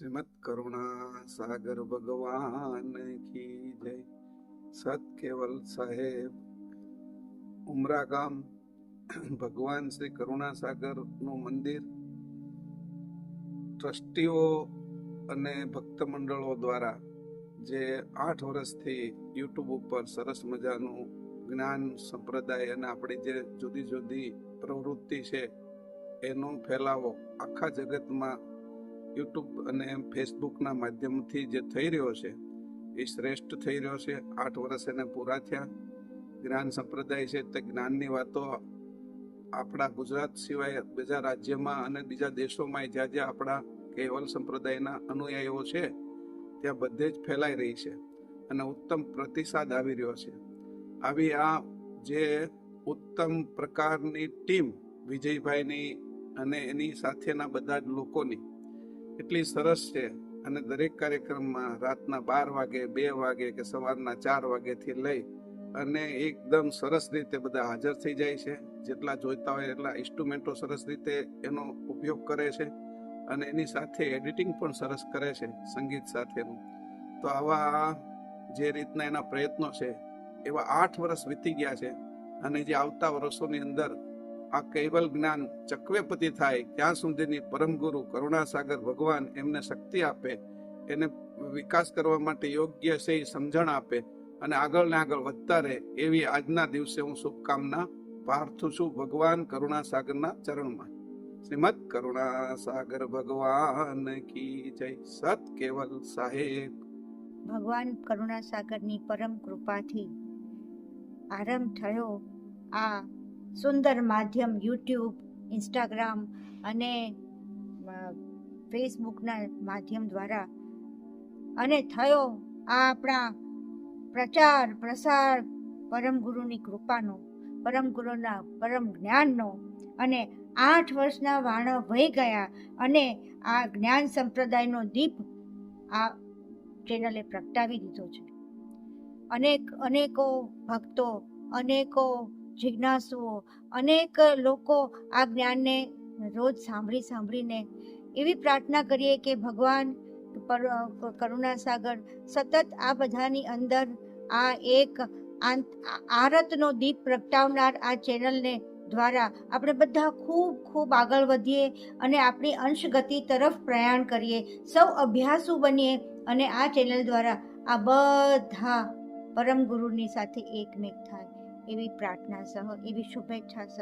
શ્રીમદ કરુણા સાગર ભગવાન કી જય સત કેવલ સાહેબ ઉમરા ગામ ભગવાન શ્રી કરુણા સાગરનું મંદિર, ટ્રસ્ટીઓ અને ભક્ત મંડળો દ્વારા જે આઠ વર્ષથી યુટ્યુબ ઉપર સરસ મજાનું જ્ઞાન, સંપ્રદાય અને આપણી જે જુદી જુદી પ્રવૃત્તિ છે, એનો ફેલાવો આખા જગતમાં યુટ્યુબ અને ફેસબુકના માધ્યમથી જે થઈ રહ્યો છે, એ શ્રેષ્ઠ થઈ રહ્યો છે. આઠ વર્ષ એને પૂરા થયા. જ્ઞાન સંપ્રદાય છે, તે જ્ઞાનની વાતો આપણા ગુજરાત સિવાય બીજા રાજ્યમાં અને બીજા દેશોમાં જ્યાં જ્યાં આપણા કેવલ સંપ્રદાયના અનુયાયીઓ છે, ત્યાં બધે જ ફેલાઈ રહી છે અને ઉત્તમ પ્રતિસાદ આવી રહ્યો છે. આવી આ જે ઉત્તમ પ્રકારની ટીમ વિજયભાઈની અને એની સાથેના બધા જ લોકોની એટલી સરસ છે. અને દરેક કાર્યક્રમમાં રાતના બાર વાગે, બે વાગે કે સવારના ચાર વાગેથી લઈ અને એકદમ સરસ રીતે બધા હાજર થઈ જાય છે. જેટલા જોઈતા હોય એટલા ઇન્સ્ટ્રુમેન્ટો સરસ રીતે એનો ઉપયોગ કરે છે અને એની સાથે એડિટિંગ પણ સરસ કરે છે સંગીત સાથેનું. તો આવા જે રીતના એના પ્રયત્નો છે, એવા આઠ વર્ષ વીતી ગયા છે અને જે આવતા વર્ષોની અંદર આ કૈવલ જ્ઞાન ચક્વેપતિ થાય ત્યાં સુધીની પરમ ગુરુ કરુણાસાગર ભગવાન એમને શક્તિ આપે, એને વિકાસ કરવા માટે યોગ્ય છે એ સમજણ આપે અને આગળ ને આગળ વધતા રહે એવી આજના દિવસે હું શુભકામના પાર્થું છું ભગવાન કરુણાસાગરના ચરણમાં. શ્રીમદ કરુણાસાગર ભગવાન કી જય સત કેવલ સાહેબ. ભગવાન કરુણાસાગરની પરમ કૃપાથી આરંભ થયો આ સુંદર માધ્યમ યુટ્યુબ, ઇન્સ્ટાગ્રામ અને ફેસબુકના માધ્યમ દ્વારા. અને થયો આ આપણા પ્રચાર, પ્રસાર પરમ ગુરુની કૃપાનો, પરમ ગુરુના, પરમ જ્ઞાનનો. અને આઠ વર્ષના વાણો વહી ગયા અને આ જ્ઞાન સંપ્રદાયનો દીપ આ ચેનલે પ્રગટાવી દીધો છે. અનેક, અનેકો ભક્તો, અનેકો જિજ્ઞાસુઓ, અનેક લોકો આ જ્ઞાનને રોજ સાંભળી સાંભળીને એવી પ્રાર્થના કરીએ કે ભગવાન કરુણા સાગર, સતત આ બધાની અંદર આ એક આરતનો દીપ પ્રગટાવનાર આ ચેનલને દ્વારા આપણે બધા ખૂબ ખૂબ આગળ વધીએ અને આપણી અંશગતિ તરફ પ્રયાણ કરીએ. સૌ અભ્યાસુ બનીએ અને આ ચેનલ દ્વારા આ બધા પરમ ગુરુની સાથે એકમેક થાય. એવી પ્રાર્થના સહ એવી શુભેચ્છા સહ